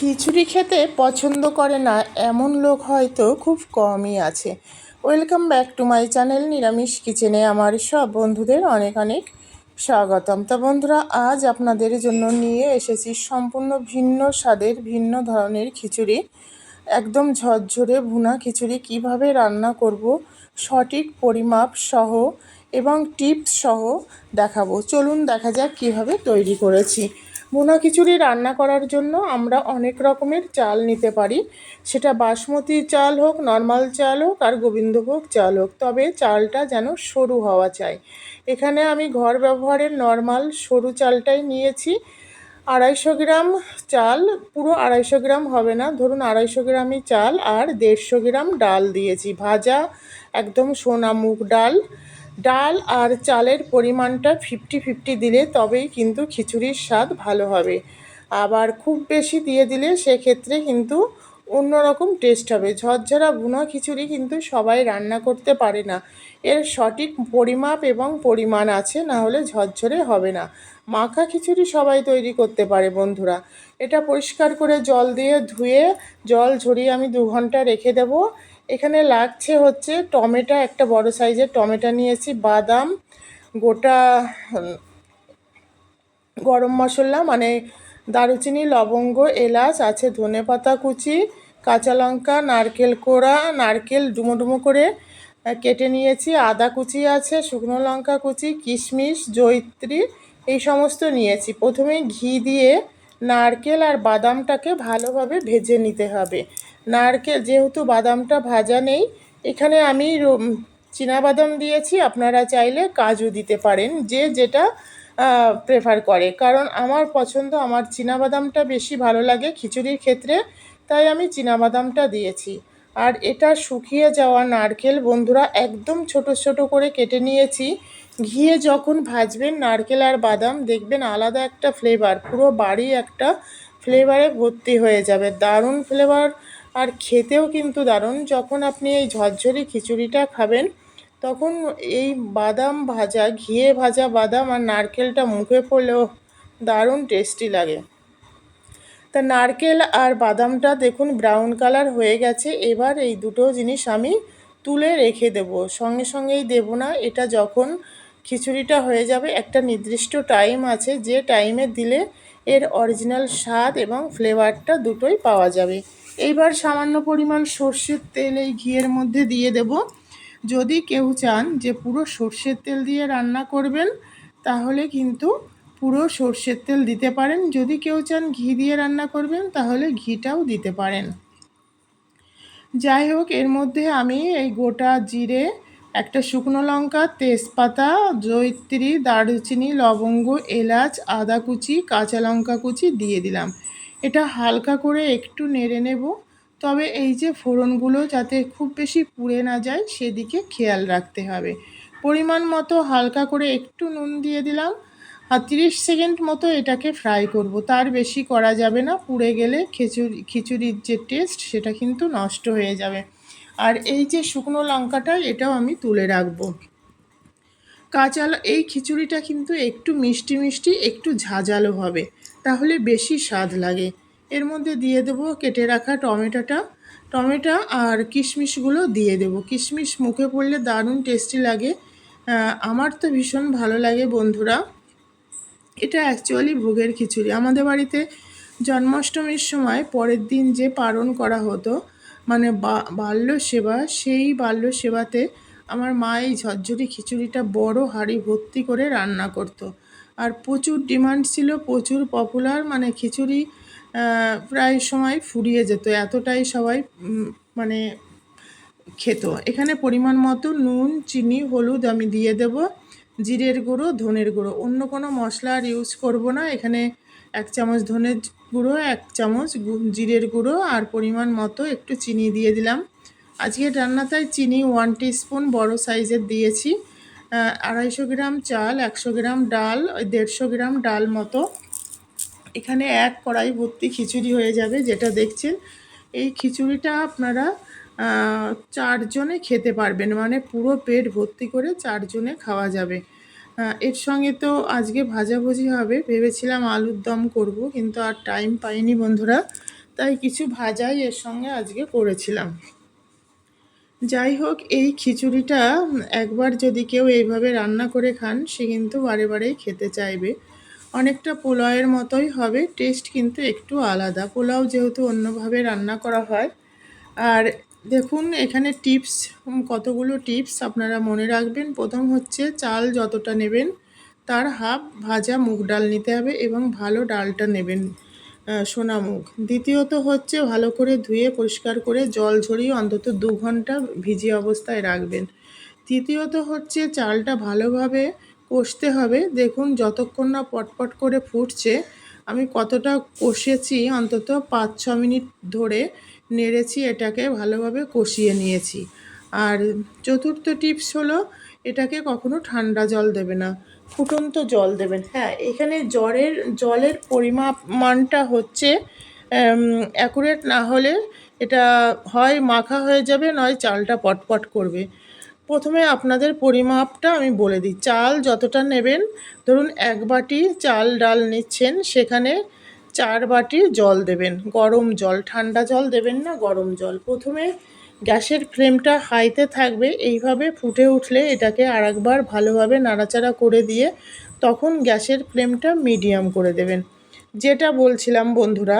খিচুড়ি খেতে পছন্দ করে না এমন লোক হয়তো খুব কমই আছে। Welcome back to my channel নিরামিষ কিচেনে আমার সব বন্ধুদের অনেক অনেক স্বাগতম। তা বন্ধুরা, আজ আপনাদের জন্য নিয়ে এসেছি সম্পূর্ণ ভিন্ন স্বাদের, ভিন্ন ধরনের খিচুড়ি। একদম ঝরঝরে ভুনা খিচুড়ি, কীভাবে রান্না করব, সঠিক পরিমাপ সহ এবং টিপস সহ দেখাবো। চলুন দেখা যাক কীভাবে তৈরি করেছি। ভুনা খিচুড়ি রান্না করার জন্য আমরা অনেক রকমের চাল নিতে পারি। সেটা বাসমতি চাল হোক, নর্মাল চাল হোক আর গোবিন্দভোগ চাল হোক। তবে চালটা যেন সরু হওয়া চাই। এখানে আমি ঘর ব্যবহারের নর্মাল সরু চালটাই নিয়েছি। আড়াইশো গ্রাম চাল, পুরো আড়াইশো গ্রাম হবে না। ধরুন আড়াইশো গ্রামই চাল আর দেড়শো গ্রাম ডাল দিয়েছি। ভাজা একদম সোনা মুগ ডাল। ডাল আর চালের পরিমাণটা ফিফটি ফিফটি দিলে তবেই কিন্তু খিচুড়ির স্বাদ ভালো হবে। আবার খুব বেশি দিয়ে দিলে সেক্ষেত্রে কিন্তু অন্যরকম টেস্ট হবে। ঝরঝরা বুনো খিচুড়ি কিন্তু সবাই রান্না করতে পারে না। এর সঠিক পরিমাপ এবং পরিমাণ আছে, না হলে ঝরঝরে হবে না। মাখা খিচুড়ি সবাই তৈরি করতে পারে বন্ধুরা। এটা পরিষ্কার করে জল দিয়ে ধুয়ে, জল ঝরিয়ে আমি দু ঘণ্টা রেখে দেবো। এখানে লাগছে হচ্ছে টমেটো, একটা বড় সাইজের টমেটো নিয়েছি, বাদাম, গোটা গরম মশলা মানে দারুচিনি, লবঙ্গ, এলাচ, আছে ধনে পাতা কুচি, কাঁচা লঙ্কা, নারকেল কোড়া, নারকেল ডুমো ডুমো করে কেটে নিয়েছি, আদা কুচি আছে, শুকনো লঙ্কা কুচি, কিশমিশ জৈত্রী এই সমস্ত নিয়েছি। প্রথমে ঘি দিয়ে নারকেল আর বাদামটাকে ভালোভাবে ভেজে নিতে হবে। নারকেল, যেহেতু বাদামটা ভাজা নেই, এখানে আমি বাদাম দিয়েছি, আপনারা চাইলে কাজু দিতে পারেন, যে যেটা প্রেফার করে। কারণ আমার পছন্দ, আমার বাদামটা বেশি ভালো লাগে খিচুড়ির ক্ষেত্রে, তাই আমি বাদামটা দিয়েছি। আর এটা শুকিয়ে যাওয়া নারকেল, বন্ধুরা, একদম ছোট ছোট করে কেটে নিয়েছি। ঘিয়ে যখন ভাজবেন, নারকেল আর বাদাম, দেখবেন আলাদা একটা ফ্লেভার পুরো বাড়ি একটা ফ্লেভারে ভর্তি হয়ে যাবে, দারুণ ফ্লেভার আর খেতেও কিন্তু দারুণ। যখন আপনি এই ঝরঝরি খিচুড়িটা খাবেন, তখন এই বাদাম ভাজা, ঘিয়ে ভাজা বাদাম আর নারকেলটা মুখে পড়লেও দারুণ টেস্টি লাগে। তা নারকেল আর বাদামটা দেখুন ব্রাউন কালার হয়ে গেছে। এবার এই দুটো জিনিস আমি তুলে রেখে দেব। সঙ্গে সঙ্গেই দেব না, এটা যখন খিচুড়িটা হয়ে যাবে, একটা নির্দিষ্ট টাইম আছে, যে টাইমে দিলে এর অরিজিনাল স্বাদ এবং ফ্লেভারটা দুটোই পাওয়া যাবে। এইবার সামান্য পরিমাণ সর্ষের তেল এই ঘিয়ের মধ্যে দিয়ে দেব। যদি কেউ চান যে পুরো সর্ষের তেল দিয়ে রান্না করবেন, তাহলে কিন্তু পুরো সর্ষের তেল দিতে পারেন। যদি কেউ চান ঘি দিয়ে রান্না করবেন, তাহলে ঘিটাও দিতে পারেন। যাই হোক, এর মধ্যে আমি এই গোটা জিরে, একটা শুকনো লঙ্কা, তেজপাতা জৈত্রী দারুচিনি, লবঙ্গ, এলাচ, আদা কুচি, কাঁচা লঙ্কা কুচি দিয়ে দিলাম। এটা হালকা করে একটু নেড়ে নেব। তবে এই যে ফোড়নগুলো যাতে খুব বেশি পুড়ে না যায়, সেদিকে খেয়াল রাখতে হবে। পরিমাণ মতো হালকা করে একটু নুন দিয়ে দিলাম। আর তিরিশ সেকেন্ড মতো এটাকে ফ্রাই করব। তার বেশি করা যাবে না, পুড়ে গেলে খিচুড়ি, খিচুড়ির যে টেস্ট, সেটা কিন্তু নষ্ট হয়ে যাবে। আর এই যে শুকনো লঙ্কাটা, এটাও আমি তুলে রাখব। কাঁচা এই খিচুড়িটা কিন্তু একটু মিষ্টি মিষ্টি, একটু ঝাঁঝালো হবে। তাহলে বেশি স্বাদ লাগে। এর মধ্যে দিয়ে দেবো কেটে রাখা টমেটোটা। টমেটো আর কিশমিশগুলো দিয়ে দেবো। কিশমিশ মুখে পড়লে দারুণ টেস্টি লাগে। আমার তো ভীষণ ভালো লাগে বন্ধুরা। এটা অ্যাকচুয়ালি ভোগের খিচুড়ি। আমাদের বাড়িতে জন্মাষ্টমীর সময় পরের দিন যে পালন করা হতো মানে বাল্য সেবা, সেই বাল্য সেবাতে আমার মা এই ঝরঝরি খিচুড়িটা বড় হাঁড়ি ভর্তি করে রান্না করতো। আর প্রচুর ডিমান্ড ছিল, প্রচুর পপুলার মানে খিচুড়ি প্রায় সময় ফুরিয়ে যেত, এতটাই সবাই মানে খেত। এখানে পরিমাণ মতো নুন, চিনি, হলুদ আমি দিয়ে দেব, জিরের গুঁড়ো, ধনের গুঁড়ো। অন্য কোনো মশলা আর ইউজ করব না, এখানে এক চামচ ধনের গুঁড়ো, এক চামচ জিরের গুঁড়ো, আর পরিমাণ মতো একটু চিনি দিয়ে দিলাম। আজকের রান্নাটায় চিনি ওয়ান স্পুন বড় সাইজের দিয়েছি। আড়াইশো গ্রাম চাল, একশো গ্রাম ডাল, ওই দেড়শো গ্রাম ডাল মতো। এখানে এক কড়াই ভর্তি খিচুড়ি হয়ে যাবে, যেটা দেখছেন। এই খিচুড়িটা আপনারা চারজনে খেতে পারবেন। মানে পুরো পেট ভর্তি করে চারজনে খাওয়া যাবে। এর সঙ্গে তো আজকে ভাজাভুজি হবে। ভেবেছিলাম আলুর দম করব, কিন্তু আর টাইম পাইনি বন্ধুরা। তাই কিছু ভাজাই এর সঙ্গে আজকে করেছিলাম। যাই হোক, এই খিচুড়িটা একবার যদি কেউ এইভাবে রান্না করে খান, সে কিন্তু বারে বারেই খেতে চাইবে। অনেকটা পোলাওয়ের মতোই হবে, টেস্ট কিন্তু একটু আলাদা। পোলাও যেহেতু অন্যভাবে রান্না করা হয়। আর দেখুন, এখানে টিপস, কতগুলো টিপস আপনারা মনে রাখবেন। প্রথম হচ্ছে চাল যতটা নেবেন, তার হাফ ভাজা মুগ ডাল নিতে হবে এবং ভালো ডালটা নেবেন। আহ, সোনা মুগ দ্বিতীয়ত হচ্ছে ভালো করে ধুয়ে পরিষ্কার করে জল ঝরিয়ে অন্তত দু ঘণ্টা ভিজিয়ে অবস্থায় রাখবেন। তৃতীয়ত হচ্ছে চালটা ভালোভাবে কষতে হবে। দেখুন যতক্ষণ না পটপট করে ফুটছে আমি কতটা কষেছি অন্তত পাঁচ ছ মিনিট ধরে নেড়েছি এটাকে ভালোভাবে কষিয়ে নিয়েছি। আর চতুর্থ টিপস হলো এটাকে কখনো ঠান্ডা জল দেবে না। ফুটন্ত জল দেবেন। হ্যাঁ এখানে জ্বরের, জলের পরিমাণটা হচ্ছে অ্যাকুরেট না হলে এটা হয় মাখা হয়ে যাবে, নয় চালটা পটপট করবে। প্রথমে আপনাদের পরিমাপটা আমি বলে দিই। চাল যতটা নেবেন, ধরুন এক বাটি চাল ডাল নিচ্ছেন, সেখানে চার বাটি জল দেবেন। গরম জল, ঠান্ডা জল দেবেন না, গরম জল। প্রথমে গ্যাসের ফ্লেমটা হাইতে থাকবে, এইভাবে ফুটে উঠলে এটাকে আরেকবার ভালোভাবে নাড়াচাড়া করে দিয়ে তখন গ্যাসের ফ্লেমটা মিডিয়াম করে দেবেন। যেটা বলছিলাম বন্ধুরা,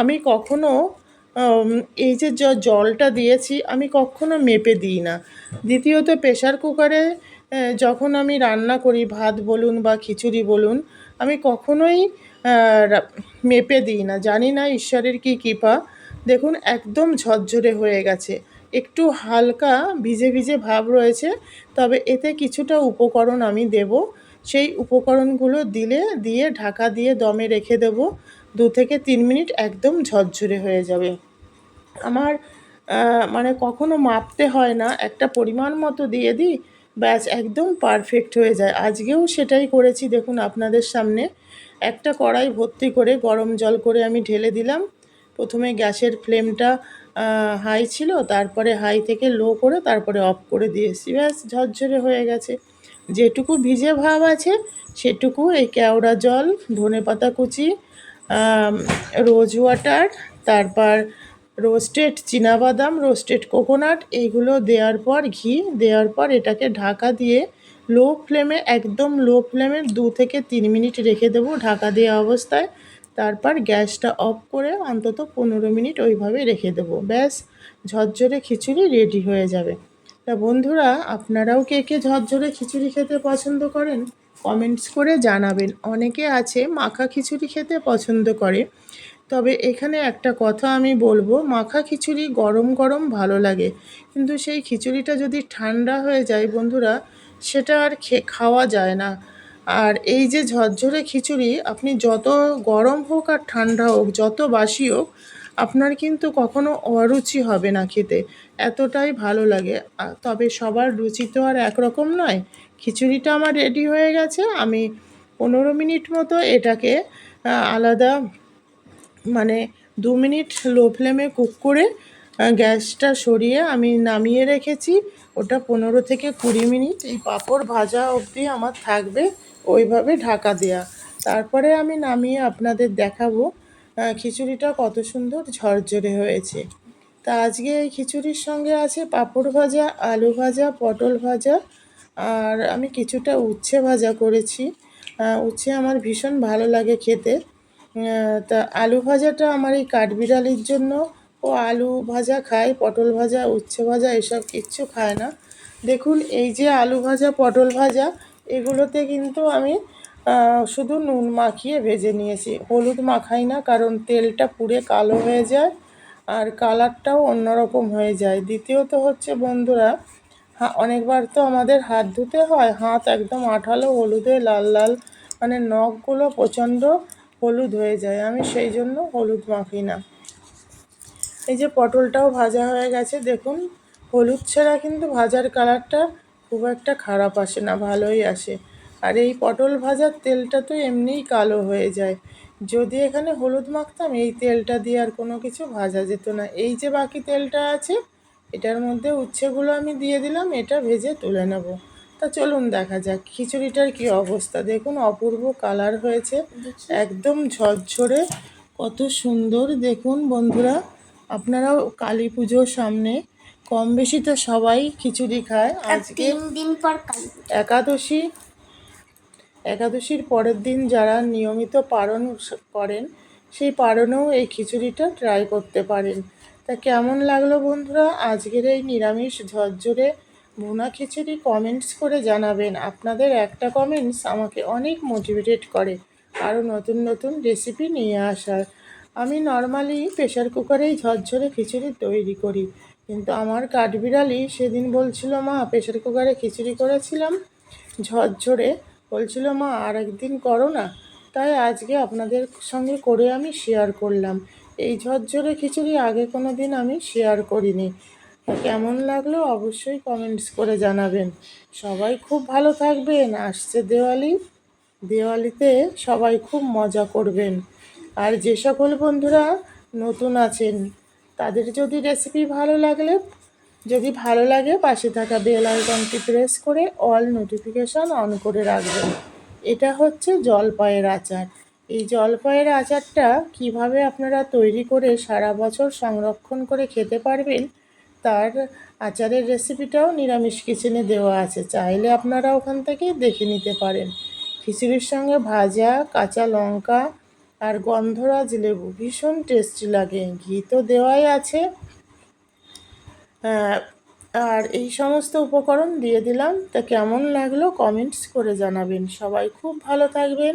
আমি কখনো এই যে জলটা দিয়েছি, আমি কখনো মেপে দিই না। দ্বিতীয়ত প্রেশার কুকারে যখন আমি রান্না করি, ভাত বলুন বা খিচুড়ি বলুন আমি কখনোই মেপে দিই না। জানি না ঈশ্বরের কি কৃপা। দেখুন, একদম ঝরঝরে হয়ে গেছে। একটু হালকা ভিজে ভিজে ভাব রয়েছে, তবে এতে কিছুটা উপকরণ আমি দেব। সেই উপকরণগুলো দিলে, দিয়ে ঢাকা দিয়ে দমে রেখে দেব। দু থেকে তিন মিনিট একদম ঝরঝরে হয়ে যাবে। আমার মানে কখনো মাপতে হয় না। একটা পরিমাণ মতো দিয়ে দিই ব্যাস, একদম পারফেক্ট হয়ে যায়। আজকেও সেটাই করেছি, দেখুন আপনাদের সামনে। একটা কড়াই ভর্তি করে গরম জল করে আমি ঢেলে দিলাম। প্রথমে গ্যাসের ফ্লেমটা হাই ছিল, তারপরে হাই থেকে লো করে তারপরে অফ করে দিয়েছি। ব্যাস, ঝরঝরে হয়ে গেছে। যেটুকু ভিজে ভাব আছে, সেটুকু এই কেওড়া জল ধনে পাতা কুচি রোজ ওয়াটার তারপর রোস্টেড বাদাম রোস্টেড কোকোনাট এইগুলো দেওয়ার পর, ঘি দেওয়ার পর এটাকে ঢাকা দিয়ে লো ফ্লেমে একদম লো ফ্লেমে দু থেকে তিন মিনিট রেখে দেবো ঢাকা দেওয়া অবস্থায়। তারপর গ্যাসটা অফ করে অন্তত পনেরো মিনিট ওইভাবে রেখে দেবো। ব্যাস, ঝরঝরে খিচুড়ি রেডি হয়ে যাবে। তা বন্ধুরা, আপনারাও কে কে ঝরঝরে খিচুড়ি খেতে পছন্দ করেন? কমেন্টস করে জানাবেন। অনেকে আছে মাখা খিচুড়ি খেতে পছন্দ করে। তবে এখানে একটা কথা আমি বলব, মাখা খিচুড়ি গরম গরম ভালো লাগে। কিন্তু সেই খিচুড়িটা যদি ঠান্ডা হয়ে যায় বন্ধুরা, সেটা আর খাওয়া যায় না। আর এই যে ঝরঝরে খিচুড়ি, আপনি যত গরম হোক আর ঠান্ডা হোক, যত বাসি হোক, আপনার কিন্তু কখনো অরুচি হবে না খেতে। এতটাই ভালো লাগে। তবে সবার রুচি তো আর একরকম নয়। খিচুড়িটা আমার রেডি হয়ে গেছে, আমি পনেরো মিনিট মতো এটাকে আলাদা মানে দু মিনিট লো ফ্লেমে কুক করে গ্যাসটা সরিয়ে আমি নামিয়ে রেখেছি। ওটা পনেরো থেকে কুড়ি মিনিট। এই পাঁপড় ভাজা অবধি আমার থাকবে ওইভাবে ঢাকা দেয়া। তারপরে আমি নামিয়ে আপনাদের দেখাবো খিচুড়িটা কত সুন্দর ঝরঝরে হয়েছে। তা আজকে এই খিচুড়ির সঙ্গে আছে পাঁপড় ভাজা, আলু ভাজা, পটল ভাজা, আর আমি কিছুটা উচ্ছে ভাজা করেছি। উচ্ছে আমার ভীষণ ভালো লাগে খেতে। তা আলু ভাজাটা আমার এই কাঠবিড়ালির জন্য। ও আলু ভাজা খায়, পটল ভাজা, উচ্ছে ভাজা, এসব কিচ্ছু খায় না। দেখুন, এই যে আলু ভাজা, পটল ভাজা, এগুলোতে কিন্তু আমি শুধু নুন মাখিয়ে ভেজে নিয়েছি। হলুদ মাখাই না, কারণ তেলটা পুড়ে কালো হয়ে যায় আর কালারটাও অন্যরকম হয়ে যায়। দ্বিতীয়ত হচ্ছে, বন্ধুরা অনেকবার তো আমাদের হাত ধুতে হয়, হাত একদম আঠালো, হলুদে লাল লাল মানে নখগুলো প্রচণ্ড হলুদ হয়ে যায়, আমি সেই জন্য হলুদ মাখি না। এই যে পটলটাও ভাজা হয়ে গেছে, দেখুন, হলুদ ছাড়া কিন্তু ভাজার কালারটা খুব একটা খারাপ আসে না, ভালোই আসে। আর এই পটল ভাজার তেলটা তো এমনিই কালো হয়ে যায়। যদি এখানে হলুদ মাখতাম, এই তেলটা দিয়ে আর কোনো কিছু ভাজা যেত না। এই যে বাকি তেলটা আছে, এটার মধ্যে উচ্ছেগুলো আমি দিয়ে দিলাম, এটা ভেজে তুলে নেব। তা চলুন দেখা যাক খিচুড়িটার কি অবস্থা? দেখুন অপূর্ব কালার হয়েছে একদম ঝরঝরে কত সুন্দর। দেখুন বন্ধুরা আপনারাও কালী পুজোর সামনে কম বেশি তো সবাই খিচুড়ি খায়। আজকে দিন পর একাদশী একাদশীর পরের দিন যারা নিয়মিত পালন করেন সেই পালনেও এই খিচুড়িটা ট্রাই করতে পারেন। তা কেমন লাগল বন্ধুরা? আজকের এই নিরামিষ ঝরঝরে ভুনা খিচুড়ি কমেন্টস করে জানাবেন। আপনাদের একটা কমেন্টস আমাকে অনেক মোটিভেটেড করে আরও নতুন নতুন রেসিপি নিয়ে আসার। আমি নর্মালি প্রেশার কুকারেই ঝরঝরে খিচুড়ি তৈরি করি, কিন্তু আমার কাঠবিড়ালি সেদিন বলছিল, মা প্রেশার কুকারে খিচুড়ি করেছিলাম, ঝরঝরে। বলছিল, মা, আর একদিন করো না। তাই আজকে আপনাদের সঙ্গে করে আমি শেয়ার করলাম। এই ঝরঝরে খিচুড়ি আগে কোনো দিন আমি শেয়ার করিনি। কেমন লাগল অবশ্যই কমেন্টস করে জানাবেন। সবাই খুব ভালো থাকবেন। আসছে দেওয়ালি। দেওয়ালিতে সবাই খুব মজা করবেন। আর যে সকল বন্ধুরা নতুন আছেন, তাদের যদি রেসিপি ভালো লাগলে, যদি ভালো লাগে পাশে থাকা বেল আইকনটি প্রেস করে অল নোটিফিকেশান অন করে রাখবেন। এটা হচ্ছে জলপাইয়ের আচার। এই জলপাইয়ের আচারটা কীভাবে আপনারা তৈরি করে সারা বছর সংরক্ষণ করে খেতে পারবেন তার আচারের রেসিপিটাও নিরামিষ কিচেনে দেওয়া আছে। চাইলে আপনারা ওখান থেকে দেখে নিতে পারেন। খিচুড়ির সঙ্গে ভাজা, কাঁচা লঙ্কা আর গন্ধরাজ লেবু ভীষণ টেস্টি লাগে। ঘি তো দেওয়াই আছে। আর এই সমস্ত উপকরণ দিয়ে দিলাম। তা কেমন লাগল কমেন্টস করে জানাবেন। সবাই খুব ভালো থাকবেন।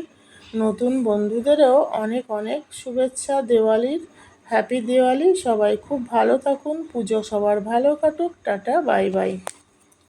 নতুন বন্ধুদেরও অনেক অনেক শুভেচ্ছা দেওয়ালির হ্যাপি দিওয়ালি সবাই খুব ভালো থাকুন পুজো সবার ভালো কাটুক টাটা বাই বাই